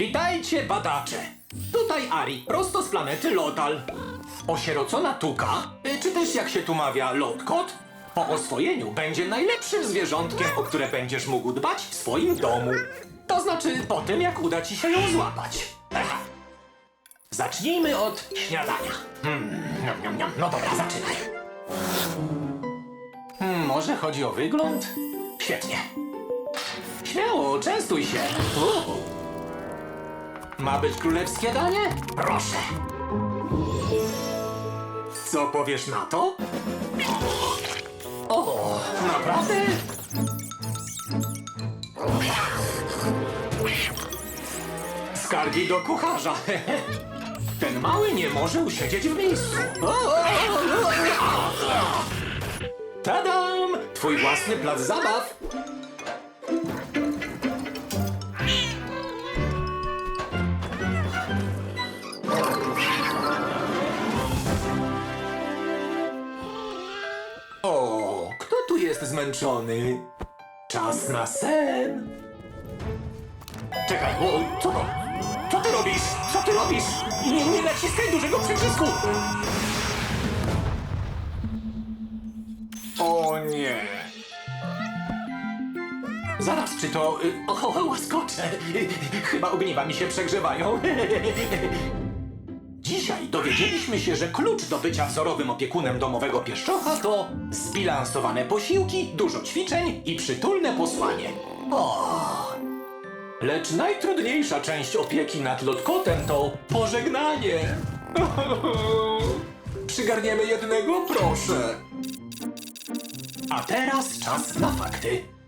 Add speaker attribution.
Speaker 1: Witajcie, badacze! Tutaj Ari, prosto z planety Lotal. Osierocona tuka, y, czy też jak się tu mawia, lotkot, po oswojeniu będzie najlepszym zwierzątkiem, o które będziesz mógł dbać w swoim domu. To znaczy po tym, jak uda ci się ją złapać. Aha. Zacznijmy od śniadania. Hmm, niam, niam, niam. No dobra, zaczynaj. Hmm, może chodzi o wygląd? Świetnie. Śmiało, częstuj się. Ma być królewskie danie? Proszę. Co powiesz na to? O, naprawdę? Skargi do kucharza. Ten mały nie może usiedzieć w miejscu. Tadam! Twój własny plac zabaw. Jest zmęczony? Czas na sen. Czekaj, o, co to? Co ty robisz? Co ty robisz? Nie, nie naciskaj dużego przycisku! O nie. Zaraz, czy to... y, O, łaskocze. Chyba ogniwa mi się przegrzewają. Dzisiaj dowiedzieliśmy się, że klucz do bycia wzorowym opiekunem domowego pieszczocha to zbilansowane posiłki, dużo ćwiczeń i przytulne posłanie. O! Lecz najtrudniejsza część opieki nad lotkotem to pożegnanie. Przygarniemy jednego, proszę. A teraz czas na fakty.